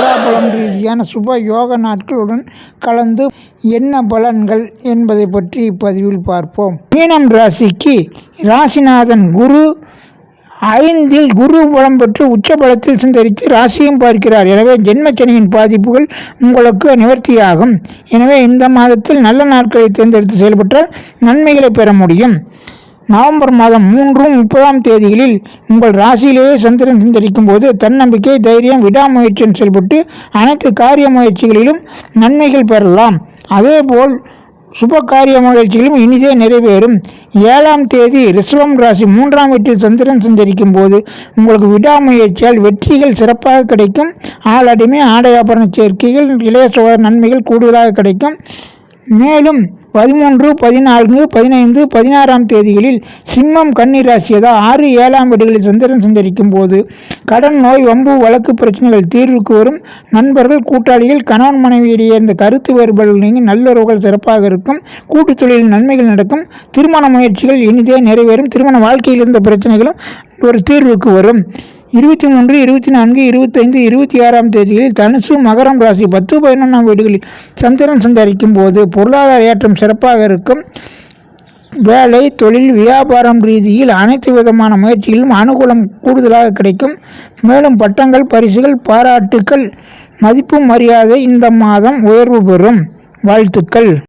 சந்திராபலம் ரீதியான சுப யோக நாட்களுடன் கலந்து என்ன பலன்கள் என்பதை பற்றி இப்பதிவில் பார்ப்போம். மீனம் ராசிக்கு ராசிநாதன் குரு ஐந்தில் குரு பலம் பெற்று உச்ச பலத்தில் சந்தரித்து ராசியும் பார்க்கிறார். எனவே ஜென்மச்சனியின் பாதிப்புகள் உங்களுக்கு நிவர்த்தியாகும். எனவே இந்த மாதத்தில் நல்ல நாட்களை தேர்ந்தெடுத்து செயல்பட்டால் நன்மைகளை பெற முடியும். நவம்பர் மாதம் மூன்றும் முப்பதாம் தேதிகளில் உங்கள் ராசியிலேயே சந்திரன் சந்தரிக்கும் போது தன்னம்பிக்கை தைரியம் விடாமுயற்சியின் செயல்பட்டு அனைத்து காரிய முயற்சிகளிலும் நன்மைகள் பெறலாம். அதேபோல் சுப காரிய முயற்சிகளும் இனிதே நிறைவேறும். ஏழாம் தேதி ரிஷபம் ராசி மூன்றாம் வீட்டில் சந்திரன் சந்தரிக்கும் போது உங்களுக்கு விடாமுயற்சியால் வெற்றிகள் சிறப்பாக கிடைக்கும். ஆளடிமை ஆடை ஆபரண சேர்க்கைகள் இளைய சோழ நன்மைகள் கூடுதலாக கிடைக்கும். மேலும் பதிமூன்று பதினான்கு பதினைந்து பதினாறாம் தேதிகளில் சிம்மம் கண்ணீர் ராசி அதாவது ஆறு ஏழாம் வீடுகளில் சந்திரன் சந்தரிக்கும் போது கடன் நோய் வம்பு வழக்கு பிரச்சனைகள் தீர்வுக்கு வரும். நண்பர்கள் கூட்டாளிகள் கணவன் மனைவியிடையே இந்த கருத்து வேறுபாடுகள் நீங்கி நல்லுறவுகள் சிறப்பாக இருக்கும். கூட்டுத் தொழிலில் நன்மைகள் நடக்கும். திருமண முயற்சிகள் இனிதே நிறைவேறும். திருமண வாழ்க்கையில் இருந்த பிரச்சனைகளும் ஒரு தீர்வுக்கு வரும். இருபத்தி மூன்று இருபத்தி நான்கு இருபத்தைந்து இருபத்தி ஆறாம் தேதிகளில் தனுசு மகரம் ராசி பத்து பதினொன்றாம் வீடுகளில் சந்திரன் சந்தரிக்கும் போது பொருளாதார ஏற்றம் சிறப்பாக இருக்கும். வேலை தொழில் வியாபாரம் ரீதியில் அனைத்து விதமான முயற்சிகளிலும் அனுகூலம் கூடுதலாக கிடைக்கும். மேலும் பட்டங்கள் பரிசுகள் பாராட்டுக்கள் மதிப்பு மரியாதை இந்த மாதம் உயர்வு பெறும். வாழ்த்துக்கள்.